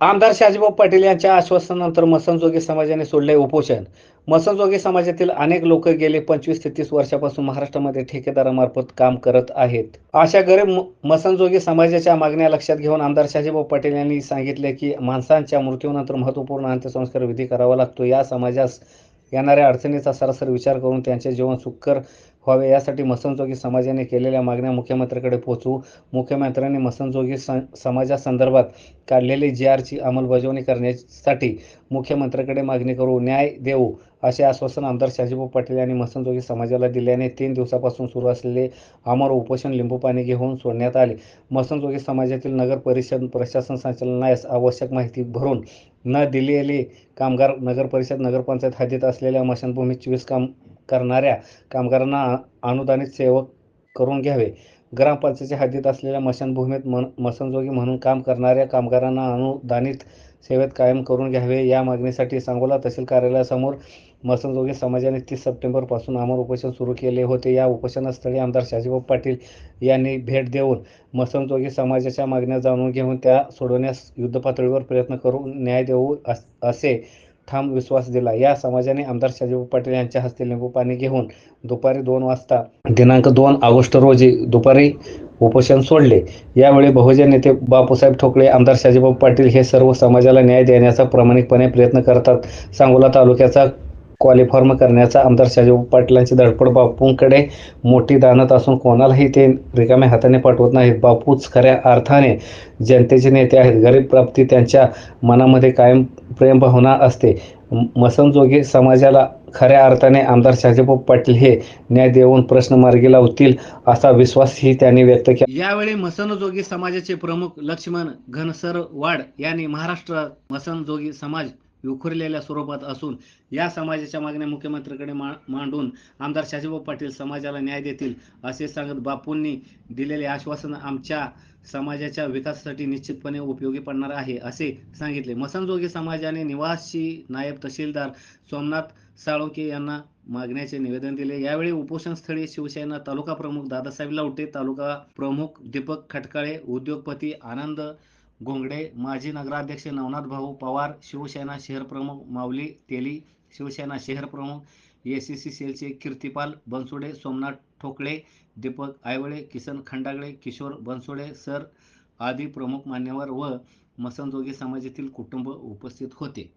आमदार शाजीभाऊ पाटील यांच्या आश्वासनानंतर मसनजोगी समाजाने सोडले उपोषण. मसनजोगी समाजातील अनेक लोक गेले पंचवीस ते तीस वर्षापासून महाराष्ट्रामध्ये ठेकेदारामार्फत काम करत आहेत. अशा गरीब म- मसनजोगी समाजाच्या मागण्या लक्षात घेऊन आमदार शाजीभाऊ पाटील यांनी सांगितले की माणसांच्या मृत्यूनंतर महत्त्वपूर्ण अंत्यसंस्कार विधी करावा लागतो. या समाजास येणाऱ्या अडचणीचा सरासर विचार करून त्यांचे जीवन सुखकर व्हावे यासाठी मसनजोगी समाजाने केलेल्या मागण्या मुख्यमंत्र्यांकडे पोहोचवू मुख्यमंत्र्यांनी मसनजोगी स समाजासंदर्भात काढलेली जी आरची अंमलबजावणी करण्यासाठी मुख्यमंत्र्यांकडे मागणी करू न्याय देऊ असे आश्वासन आमदार शाजीभाऊ पाटील यांनी मसनजोगी समाजाला दिल्याने तीन दिवसापासून सुरू असलेले अमर उपोषण लिंबू पाणी घेऊन सोडण्यात आले. मसनजोगी समाजातील नगर परिषद प्रशासन संचालनास आवश्यक माहिती भरून न दिलेले कामगार नगर परिषद नगरपंचायत हद्दीत असलेल्या मशानभूमीत चोवीस काम करणाऱ्या कामगारांना अनुदानित सेवक करून घ्यावे. ग्रामपंचायतीच्या हद्दीत असलेल्या मशानभूमीत मन मसनजोगी म्हणून काम करणाऱ्या कामगारांना अनुदानित सेवेत कायम करून घ्यावे. या मागणीसाठी सांगोला तहसील कार्यालयासमोर मसनजोगी समाजाने तीस सप्टेंबरपासून अमर उपोषण सुरू केले होते. या उपोषणास्थळी आमदार शाजीभाऊ पाटील यांनी भेट देऊन मसनजोगी समाजाच्या मागण्या जाणून घेऊन त्या सोडवण्यास युद्धपातळीवर प्रयत्न करून न्याय देऊ अस- असे ठाम विश्वास दिला. या समाजाने आमदार शाजीभाऊ पाटील यांच्या हस्ते लिंबू पाणी घेऊन दुपारी दोन वाजता दिनांक दोन ऑगस्ट रोजी दुपारी उपोषण सोडले. यावेळी बहुजन नेते बापूसाहेब ठोकळे आमदार शाजीभाऊ पाटील हे सर्व समाजाला न्याय देण्याचा प्रामाणिकपणे प्रयत्न करतात. सांगोला तालुक्याचा क्वालिफॉर्म करण्याचा आमदार शाजीभाऊ पाटलांची धडपड बापूंकडे मोठी दानत असून कोणालाही ते रिकाम्या हाताने पाठवत नाहीत. बापूच खऱ्या अर्थाने जनतेचे नेते आहेत. गरीब प्राप्ती त्यांच्या मनामध्ये कायम प्रेमभावना असते. मसनजोगी समाजाला खऱ्या अर्थाने आमदार शाजीभाऊ पाटील हे न्याय देऊन प्रश्न मार्गी लावतील असा विश्वासही त्यांनी व्यक्त केला. यावेळी मसनजोगी समाजाचे प्रमुख लक्ष्मण घनसरवाड यांनी महाराष्ट्र मसनजोगी समाज विखुरलेल्या स्वरूपात असून या समाजाच्या मागण्या मुख्यमंत्र्यांकडे मा मांडून आमदार शाजीभाऊ पाटील समाजाला न्याय देतील असे सांगत बापूंनी दिलेले आश्वासन आमच्या समाजाच्या विकासासाठी निश्चितपणे उपयोगी पडणार आहे असे सांगितले. मसनजोगी समाजाने निवासी नायब तहसीलदार सोमनाथ साळुंके यांना मागण्याचे निवेदन दिले. यावेळी उपोषणस्थळी शिवसेना तालुका प्रमुख दादासाहेब लवटे तालुका प्रमुख दीपक खटकाळे उद्योगपती आनंद घोंगडे माजी नगराध्यक्ष नवनाथ भाऊ पवार शिवसेना शहर प्रमुख माऊली तेली शिवसेना शहर प्रमुख ए सी सी सेलचे कीर्तिपाल बनसोडे सोमनाथ ठोकळे दीपक आयवळे किसन खंडागळे किशोर बनसोडे सर आदी प्रमुख मान्यवर व मसनजोगी समाजातील कुटुंब उपस्थित होते.